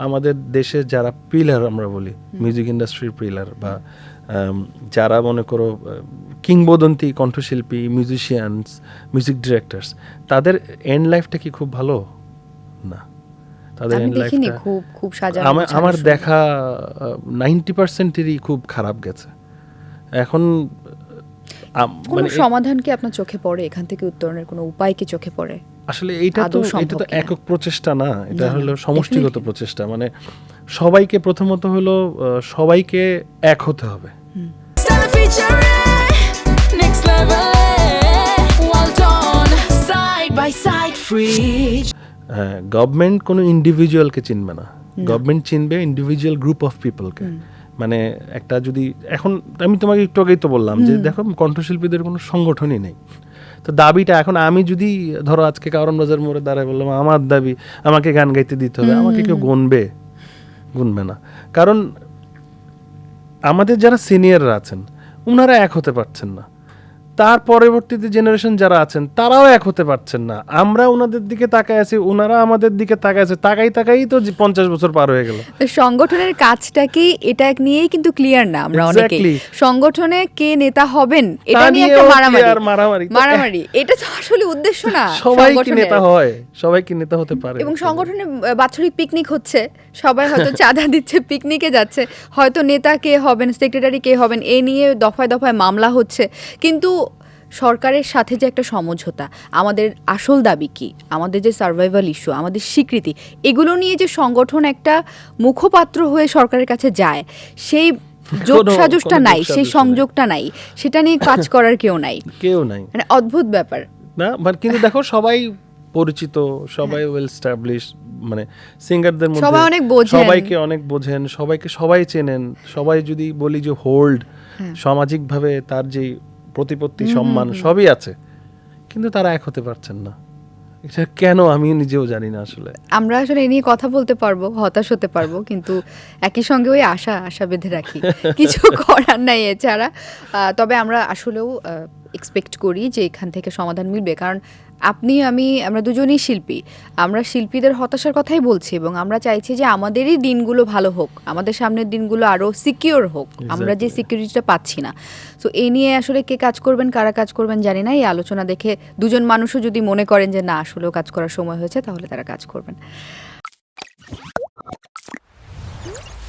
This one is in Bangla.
আমাদের দেশের যারা পিলার আমরা বলি মিউজিক ইন্ডাস্ট্রির পিলার বা যারা মনে করো কিংবদন্তি কণ্ঠশিল্পী মিউজিশিয়ানস মিউজিক ডিরেক্টরস তাদের এন্ড লাইফটা কি খুব ভালো? না। তাদের এন্ড লাইফটা খুব খুব আমার। দেখা নাইনটি পার্সেন্টেরই খুব খারাপ গেছে। এখন কোনো মানে সমাধান কি আপনার চোখে পড়ে? এখান থেকে উত্তরণের কোনো উপায় কি চোখে পড়ে? আসলে এইটা তো এটা তো একক প্রচেষ্টা না এটা হলো সমষ্টিগত প্রচেষ্টা। মানে সবাইকে প্রথমত হলো সবাইকে এক হতে হবে. গভর্নমেন্ট কোনো ইন্ডিভিজুয়ালকে চিনবে না। গভর্নমেন্ট চিনবে ইন্ডিভিজুয়াল গ্রুপ অফ পিপলকে মানে একটা যদি এখন আমি তোমাকে একটু আগেই তো বললাম যে দেখো কণ্ঠশিল্পীদের কোনো সংগঠনই নেই। তো দাবিটা এখন আমি যদি ধরো আজকে কারণ বাজার মোড়ে দাঁড়ায় বললাম আমার দাবি আমাকে গান গাইতে দিতে হবে। আমাকে কেউ গুনবে? গুনবে না। কারণ আমাদের যারা সিনিয়ররা আছেন ওনারা এক হতে পারছেন না। তার পরবর্তীতে জেনারেশন যারা আছেন তারাও এক হতে পারছেন না। আমরা ওনাদের দিকে তাকায় আছি ওনারা আমাদের দিকে তাকায় আছে তাকাই তাকাই তো পঞ্চাশ বছর পার হয়ে গেল। সংগঠনের কাজটা কি এটা নিয়েই কিন্তু ক্লিয়ার না আমরা অনেকে সংগঠনে কে নেতা হবেন এটা নিয়ে একটা মারামারি। মারামারি? মারামারি এটা তো আসলে উদ্দেশ্য না সবাই কি নেতা হয়? সবাই কি নেতা হতে পারে? এবং সংগঠনে বাৎসরিক পিকনিক হচ্ছে সবাই হয়তো চাঁদা দিচ্ছে পিকনিকে যাচ্ছে হয়তো নেতা কে হবেন সেক্রেটারি কে হবেন এ নিয়ে দফায় দফায় মামলা হচ্ছে। কিন্তু সরকারের সাথে যে একটা সমঝোতা আমাদের আসল দাবি কি? আমাদের যে সার্ভাইভাল ইস্যু আমাদের স্বীকৃতি এগুলো নিয়ে যে সংগঠন একটা মুখপাত্র হয়ে সরকারের কাছে যায় সেই যোগ কোনো- সাজসটা কোনো নাই সেই সংযোগটা নাই সেটা নিয়ে কাজ করার কেউ নাই। কেউ নাই। মানে অদ্ভুত ব্যাপার। না বাট কিন্তু দেখো সবাই পরিচিত সবাই ওয়েল স্টাবলিশ মানে সিঙ্গারদের মধ্যে সবাই অনেক বোঝেন। সবাইকে অনেক বোঝেন সবাইকে সবাই চেনেন সবাই যদি বলি যে হোল্ড সামাজিকভাবে তার যে প্রতিপত্তি সম্মান সবই আছে। কিন্তু তারা এক হতে পারছেন না। এটা কেন আমি নিজেও জানি না আসলে। আমরা আসলে এ নিয়ে কথা বলতে পারব হতাশ হতে পারব কিন্তু একই সঙ্গে ওই আশা আশা বেঁধে রাখি। কিছু করার নাই এছাড়া। তবে আমরা আসলেও এক্সপেক্ট করি যে এখান থেকে সমাধান মিলবে। কারণ আপনি আমি আমরা দুজনেই শিল্পী। আমরা শিল্পীদের হতাশার কথাই বলছি এবং আমরা চাইছি যে আমাদেরই দিনগুলো ভালো হোক আমাদের সামনের দিনগুলো আরও সিকিওর হোক। আমরা যে সিকিউরিটিটা পাচ্ছি না। সো এই নিয়ে আসলে কে কাজ করবেন কারা কাজ করবেন জানি না। এই আলোচনা দেখে দুজন মানুষও যদি মনে করেন যে না আসলেও কাজ করার সময় হয়েছে তাহলে তারা কাজ করবেন।